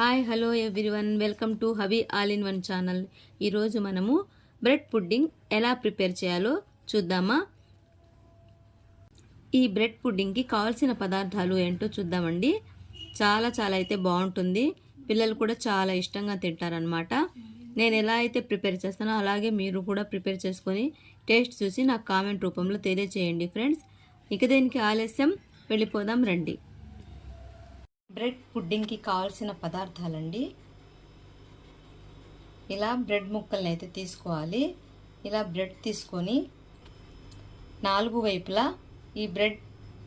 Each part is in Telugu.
Hi hello everyone. Welcome to Havi all in one channel. ఈరోజు మనము బ్రెడ్ పుడ్డింగ్ ఎలా ప్రిపేర్ చేయాలో చూద్దామా? ఈ బ్రెడ్ పుడ్డింగ్కి కావాల్సిన పదార్థాలు ఏంటో చూద్దామండి. చాలా చాలా అయితే బాగుంటుంది. పిల్లలు కూడా చాలా ఇష్టంగా తింటారనమాట నేను ఎలా అయితే ప్రిపేర్ చేస్తానో అలాగే మీరు కూడా ప్రిపేర్ చేసుకొని టేస్ట్ చూసి నాకు కామెంట్ రూపంలో తెలియజేయండి ఫ్రెండ్స్. ఇక దేనికి ఆలస్యం. వెళ్ళిపోదాం రండి. బ్రెడ్ పుడ్డింగ్కి కావాల్సిన పదార్థాలండి. ఇలా బ్రెడ్ ముక్కల్ని అయితే తీసుకోవాలి. ఇలా బ్రెడ్ తీసుకొని నాలుగు వైపులా ఈ బ్రెడ్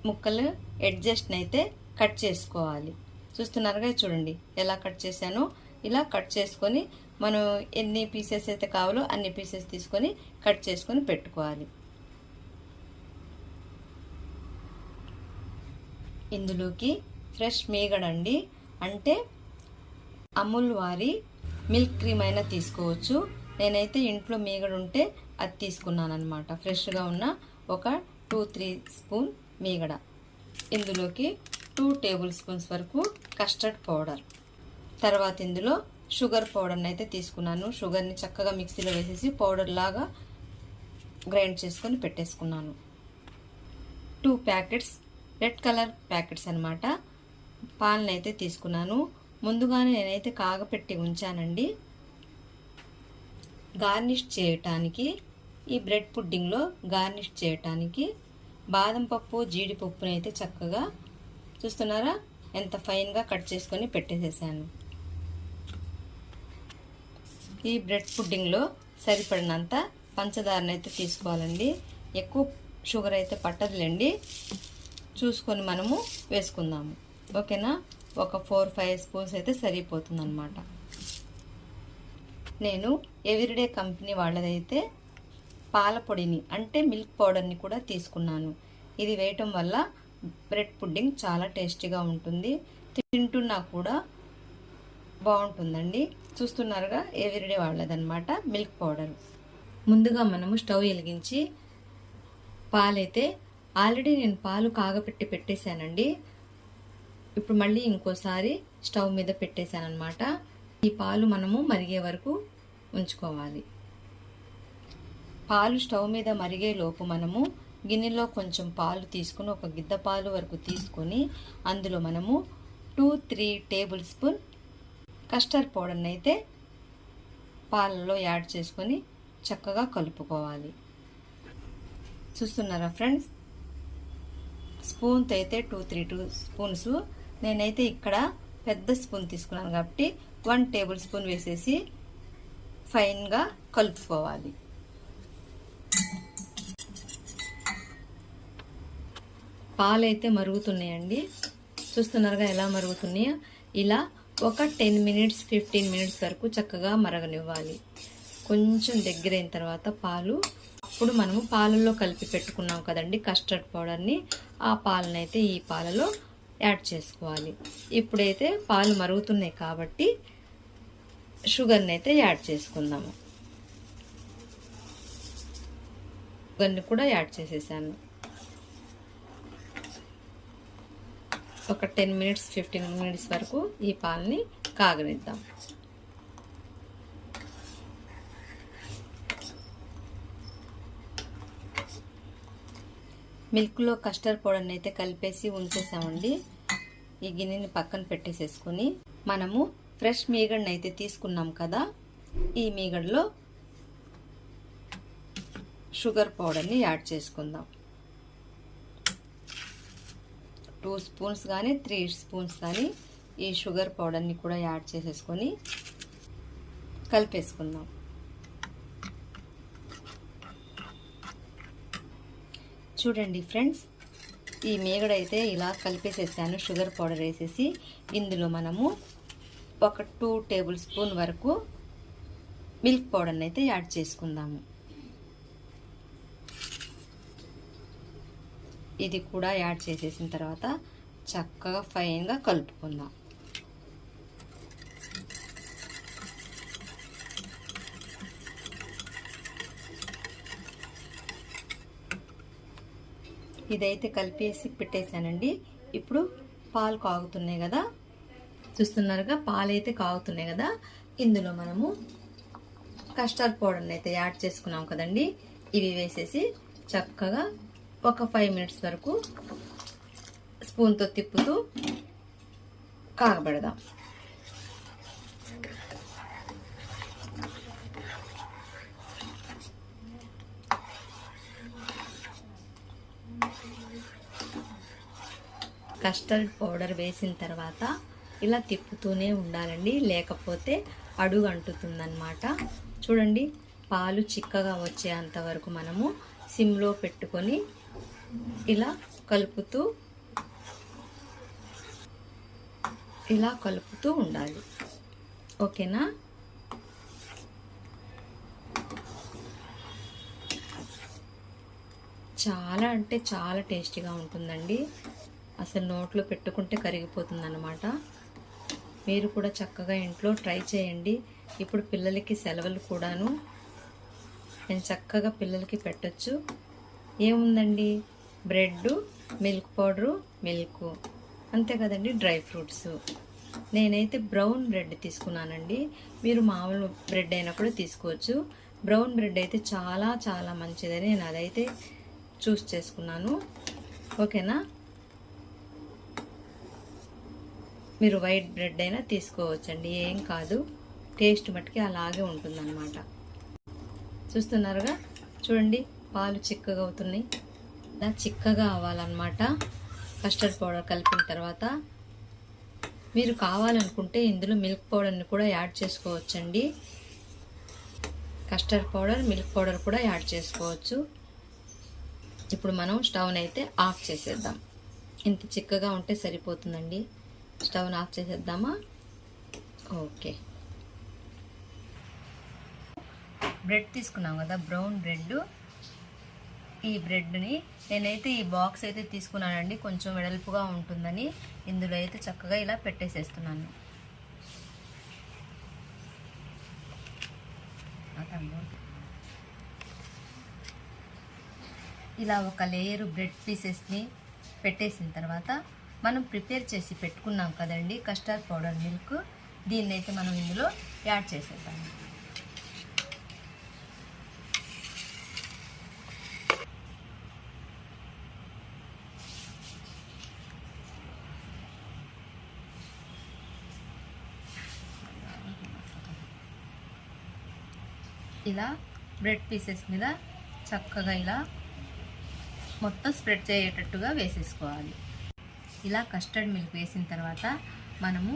ముక్కలు అడ్జస్ట్ని అయితే కట్ చేసుకోవాలి. చూస్తున్నారుగా చూడండి ఎలా కట్ చేశానో. ఇలా కట్ చేసుకొని మనం ఎన్ని పీసెస్ అయితే కావాలో అన్ని పీసెస్ తీసుకొని కట్ చేసుకొని పెట్టుకోవాలి. ఇందులోకి ఫ్రెష్ మీగడ అండి. అంటే అమూల్ వారి మిల్క్ క్రీమ్ అయినా తీసుకోవచ్చు. నేనైతే ఇంట్లో మీగడ ఉంటే అది తీసుకున్నాను అనమాట ఫ్రెష్గా ఉన్న ఒక టూ త్రీ స్పూన్ మీగడ. ఇందులోకి టూ టేబుల్ స్పూన్స్ వరకు కస్టర్డ్ పౌడర్. తర్వాత ఇందులో షుగర్ పౌడర్ని అయితే తీసుకున్నాను. షుగర్ని చక్కగా మిక్సీలో వేసేసి పౌడర్ లాగా గ్రైండ్ చేసుకొని పెట్టేసుకున్నాను. Two packets red colour packets అనమాట పాలను అయితే తీసుకున్నాను. ముందుగానే నేనైతే కాగపెట్టి ఉంచానండి. గార్నిష్ చేయటానికి ఈ బ్రెడ్ పుడ్డింగ్లో గార్నిష్ చేయటానికి బాదం పప్పు జీడిపప్పుని అయితే చక్కగా చూస్తున్నారా? ఎంత ఫైన్గా కట్ చేసుకొని పెట్టేసేసాను. ఈ బ్రెడ్ పుడ్డింగ్లో సరిపడినంత పంచదారని అయితే తీసుకోవాలండి. ఎక్కువ షుగర్ అయితే పట్టదులేండి. చూసుకొని మనము వేసుకుందాము. ఓకేనా? ఒక ఫోర్ ఫైవ్ స్పూన్స్ అయితే సరిపోతుందన్నమాట. నేను ఎవ్రీడే కంపెనీ వాళ్ళదైతే పాల పొడిని అంటే మిల్క్ పౌడర్ని కూడా తీసుకున్నాను. ఇది వేయటం వల్ల బ్రెడ్ పుడ్డింగ్ చాలా టేస్టీగా ఉంటుంది. తింటున్నా కూడా బాగుంటుందండి. చూస్తున్నారుగా ఎవ్రీడే వాళ్ళదనమాట మిల్క్ పౌడర్. ముందుగా మనము స్టవ్ వెలిగించి పాలైతే ఆల్రెడీ నేను పాలు కాగపెట్టి పెట్టేశానండి. ఇప్పుడు మళ్ళీ ఇంకోసారి స్టవ్ మీద పెట్టేశాను అనమాట ఈ పాలు మనము మరిగే వరకు ఉంచుకోవాలి. పాలు స్టవ్ మీద మరిగే లోపు మనము గిన్నెలో కొంచెం పాలు తీసుకుని ఒక గిద్ద పాలు వరకు తీసుకొని అందులో మనము two three table spoon custard పౌడర్ని అయితే పాలలో యాడ్ చేసుకొని చక్కగా కలుపుకోవాలి. చూస్తున్నారా ఫ్రెండ్స్? స్పూన్తో అయితే టూ త్రీ టూ స్పూన్స్ నేనైతే ఇక్కడ పెద్ద స్పూన్ తీసుకున్నాను కాబట్టి వన్ టేబుల్ స్పూన్ వేసేసి ఫైన్గా కలుపుకోవాలి. పాలైతే మరుగుతున్నాయండి. చూస్తున్నారుగా ఎలా మరుగుతున్నాయో? ఇలా ఒక టెన్ మినిట్స్ ఫిఫ్టీన్ మినిట్స్ వరకు చక్కగా మరగనివ్వాలి. కొంచెం దగ్గరైన తర్వాత పాలు. అప్పుడు మనము పాలల్లో కలిపి పెట్టుకున్నాం కదండి కస్టర్డ్ పౌడర్ని. ఆ పాలనైతే ఈ పాలలో యాడ్ చేసుకోవాలి. ఇప్పుడైతే పాలు మరుగుతున్నాయి కాబట్టి షుగర్ని అయితే యాడ్ చేసుకుందాము. షుగర్ని కూడా యాడ్ చేసేసాను. ఒక టెన్ మినిట్స్ ఫిఫ్టీన్ మినిట్స్ వరకు ఈ పాలని కాగనిద్దాం. మిల్క్లో కస్టర్డ్ పౌడర్ని అయితే కలిపేసి ఉంచేసామండి. ఈ గిన్నెని పక్కన పెట్టేసేసుకొని మనము ఫ్రెష్ మీగడని అయితే తీసుకున్నాం కదా ఈ మీగడలో షుగర్ పౌడర్ని యాడ్ చేసుకుందాం. టూ స్పూన్స్ కానీ త్రీ స్పూన్స్ కానీ ఈ షుగర్ పౌడర్ని కూడా యాడ్ చేసేసుకొని కలిపేసుకుందాం. చూడండి ఫ్రెండ్స్. ఈ మేగడైతే ఇలా కలిపేసేసాను షుగర్ పౌడర్ వేసేసి. ఇందులో మనము ఒక టూ టేబుల్ స్పూన్ వరకు మిల్క్ పౌడర్ని అయితే యాడ్ చేసుకుందాము. ఇది కూడా యాడ్ చేసేసిన తర్వాత చక్కగా ఫైన్గా కలుపుకుందాం. ఇదైతే కలిపేసి పెట్టేశానండి. ఇప్పుడు పాలు కాగుతున్నాయి కదా. చూస్తున్నారుగా పాలైతే కాగుతున్నాయి కదా. ఇందులో మనము కస్టర్డ్ పౌడర్ని అయితే యాడ్ చేసుకున్నాం కదండి. ఇవి వేసేసి చక్కగా ఒక ఫైవ్ మినిట్స్ వరకు స్పూన్తో తిప్పుతూ కాగబెడదాం. కస్టర్డ్ పౌడర్ వేసిన తర్వాత ఇలా తిప్పుతూనే ఉండాలండి. లేకపోతే అడుగు అంటుతుందన్నమాట. చూడండి పాలు చిక్కగా వచ్చేంత వరకు మనము సిమ్లో పెట్టుకొని ఇలా కలుపుతూ ఇలా కలుపుతూ ఉండాలి. ఓకేనా? చాలా అంటే చాలా టేస్టీగా ఉంటుందండి. అసలు నోట్లో పెట్టుకుంటే కరిగిపోతుందన్నమాట. మీరు కూడా చక్కగా ఇంట్లో ట్రై చేయండి. ఇప్పుడు పిల్లలకి సెలవులు కూడాను నేను చక్కగా పిల్లలకి పెట్టచ్చు. ఏముందండి? Bread milk powder milk. అంతే కదండి డ్రై ఫ్రూట్స్. నేనైతే బ్రౌన్ బ్రెడ్ తీసుకున్నానండి. మీరు మామూలు బ్రెడ్ అయినా కూడా తీసుకోవచ్చు. బ్రౌన్ బ్రెడ్ అయితే చాలా చాలా మంచిదని నేను అదైతే చూస్ చేసుకున్నాను. ఓకేనా? మీరు వైట్ బ్రెడ్ అయినా తీసుకోవచ్చండి. ఏం కాదు. టేస్ట్ మట్టుకి అలాగే ఉంటుందన్నమాట. చూస్తున్నారుగా? చూడండి. పాలు చిక్కగా అవుతున్నాయి. ఇలా చిక్కగా అవ్వాలన్నమాట. కస్టర్డ్ పౌడర్ కలిపిన తర్వాత మీరు కావాలనుకుంటే ఇందులో మిల్క్ పౌడర్ని కూడా యాడ్ చేసుకోవచ్చండి. కస్టర్డ్ పౌడర్ మిల్క్ పౌడర్ కూడా యాడ్ చేసుకోవచ్చు. ఇప్పుడు మనం స్టవ్ని అయితే ఆఫ్ చేసేద్దాం. ఇంత చిక్కగా ఉంటే సరిపోతుందండి. స్టవ్ని ఆఫ్ చేసేద్దామా? ఓకే. బ్రెడ్ తీసుకున్నాం కదా బ్రౌన్ బ్రెడ్ ఈ బ్రెడ్ని నేనైతే ఈ బాక్స్ అయితే తీసుకున్నానండి కొంచెం వెడల్పుగా ఉంటుందని. ఇందులో అయితే చక్కగా ఇలా పెట్టేసేస్తున్నాను. ఇలా ఒక లేయరు బ్రెడ్ పీసెస్ని పెట్టేసిన తర్వాత మనం ప్రిపేర్ చేసి పెట్టుకున్నాం కదండి కస్టర్డ్ పౌడర్ మిల్క్. దీన్ని అయితే మనం ఇందులో యాడ్ చేసేద్దాం. ఇలా బ్రెడ్ పీసెస్ మీద చక్కగా ఇలా మొత్తం స్ప్రెడ్ చేయేటట్టుగా వేసేసుకోవాలి. ఇలా కస్టర్డ్ మిల్క్ వేసిన తర్వాత మనము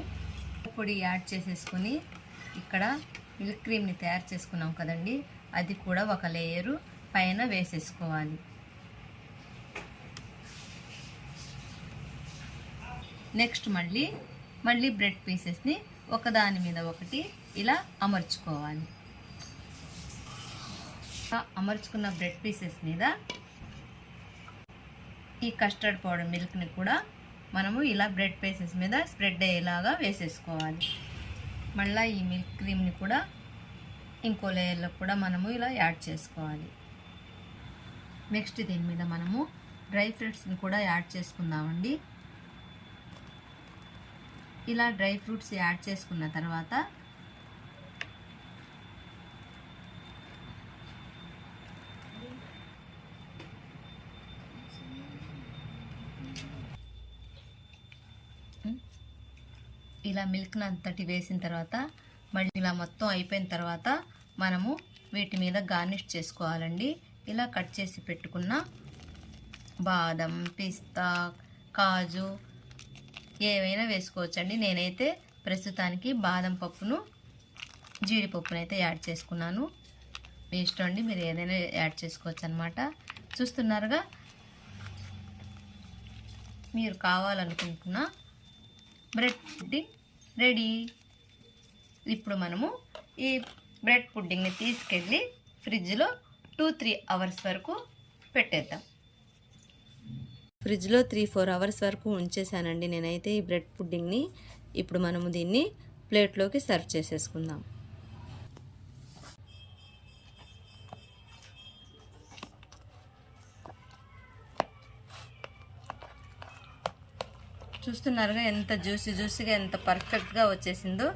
పొడి యాడ్ చేసేసుకొని ఇక్కడ మిల్క్ క్రీమ్ని తయారు చేసుకున్నాం కదండి అది కూడా ఒక లేయరు పైన వేసేసుకోవాలి. నెక్స్ట్ మళ్ళీ మళ్ళీ బ్రెడ్ పీసెస్ని ఒకదాని మీద ఒకటి ఇలా అమర్చుకోవాలి. అమర్చుకున్న బ్రెడ్ పీసెస్ మీద ఈ కస్టర్డ్ పౌడర్ మిల్క్ని కూడా మనము ఇలా బ్రెడ్ పీసెస్ మీద స్ప్రెడ్ అయ్యేలాగా వేసేసుకోవాలి. మళ్ళీ ఈ మిల్క్ క్రీమ్ని కూడా ఇంకో లేయర్లో కూడా మనము ఇలా యాడ్ చేసుకోవాలి. నెక్స్ట్ దీని మీద మనము డ్రై ఫ్రూట్స్ని కూడా యాడ్ చేసుకుందామండి. ఇలా డ్రై ఫ్రూట్స్ యాడ్ చేసుకున్న తర్వాత ఇలా మిల్క్ని అంతటి వేసిన తర్వాత మళ్ళీ ఇలా మొత్తం అయిపోయిన తర్వాత మనము వీటి మీద గార్నిష్ చేసుకోవాలండి. ఇలా కట్ చేసి పెట్టుకున్న బాదం పిస్తా కాజు ఏవైనా వేసుకోవచ్చండి. నేనైతే ప్రస్తుతానికి బాదం పప్పును జీడిపప్పును అయితే యాడ్ చేసుకున్నాను. మీ ఇష్టం అండి మీరు ఏదైనా యాడ్ చేసుకోవచ్చు అనమాట చూస్తున్నారుగా? మీరు కావాలనుకుంటున్న బ్రెడ్ పుడ్డింగ్ రెడీ. ఇప్పుడు మనము ఈ బ్రెడ్ పుడ్డింగ్ని తీసుకెళ్ళి ఫ్రిడ్జ్లో టూ త్రీ అవర్స్ వరకు పెట్టేద్దాం. ఫ్రిడ్జ్లో త్రీ ఫోర్ అవర్స్ వరకు ఉంచేసానండి నేనైతే ఈ బ్రెడ్ పుడ్డింగ్ని. ఇప్పుడు మనము దీన్ని ప్లేట్లోకి సర్వ్ చేసేసుకుందాం. చూస్తున్నారుగా ఎంత జ్యూసీ జ్యూసీగా ఎంత పర్ఫెక్ట్గా వచ్చేసిందో.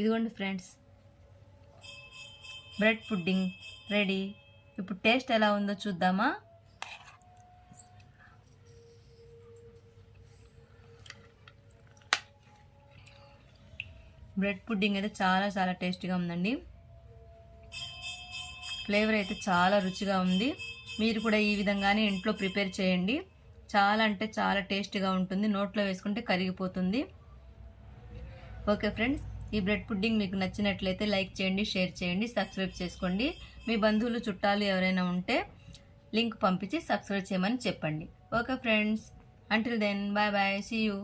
ఇదిగోండి ఫ్రెండ్స్. Bread pudding ready. ఇప్పుడు టేస్ట్ ఎలా ఉందో చూద్దామా? బ్రెడ్ పుడ్డింగ్ అయితే చాలా చాలా టేస్టీగా ఉందండి. ఫ్లేవర్ అయితే చాలా రుచిగా ఉంది. మీరు కూడా ఈ విధంగానే ఇంట్లో ప్రిపేర్ చేయండి. చాలా అంటే చాలా టేస్టీగా ఉంటుంది. నోట్లో వేసుకుంటే కరిగిపోతుంది. ఓకే ఫ్రెండ్స్ ఈ బ్రెడ్ పుడ్డింగ్ మీకు నచ్చినట్లయితే లైక్ చేయండి షేర్ చేయండి సబ్స్క్రైబ్ చేసుకోండి. మీ బంధువులు చుట్టాలు ఎవరైనా ఉంటే లింక్ పంపించి సబ్స్క్రైబ్ చేయమని చెప్పండి. Okay friends until then bye bye see you